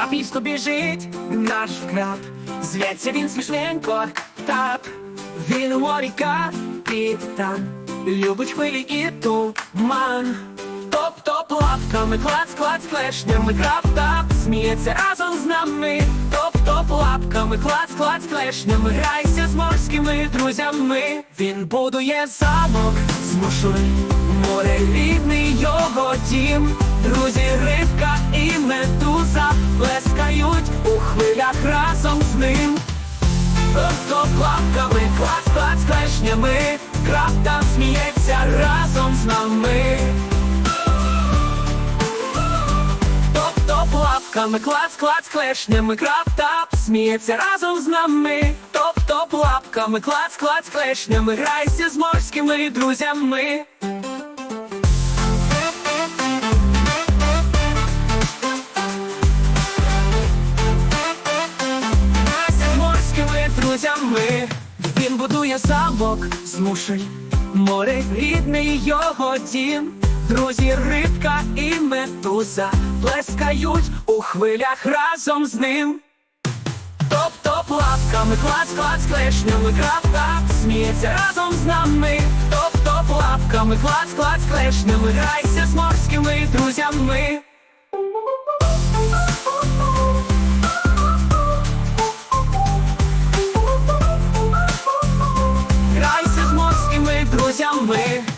Папісто біжить наш краб, зветься він смішненько, тап. Він у морі капітан, любить хвилі і туман. Топ-топ лапками, клац, клац, клешнями, краб-тап, сміється разом з нами. Топ-топ лапками, клац, клац, клешнями, грайся з морськими друзями. Він будує замок, змушує море рідний його дім. Друзі, рибка і медуза ним. Топ-топ лапками, клац, клац, клешнями, краб там сміється разом з нами. Топ-топ лапками, клац, клац, клешнями, краб тап сміється разом з нами. Топ-топ лапками, клац, клац, клешнями, грайся з морськими друзями. Будує замок, змушує море рідний його дім. Друзі, рибка і медуза плескають у хвилях разом з ним. Топ-топ лапками, клац, клац, клешнями, крапка сміється разом з нами. Топ-топ лапками, клац, клац, клешнями, грайся з морськими друзями. Dezembro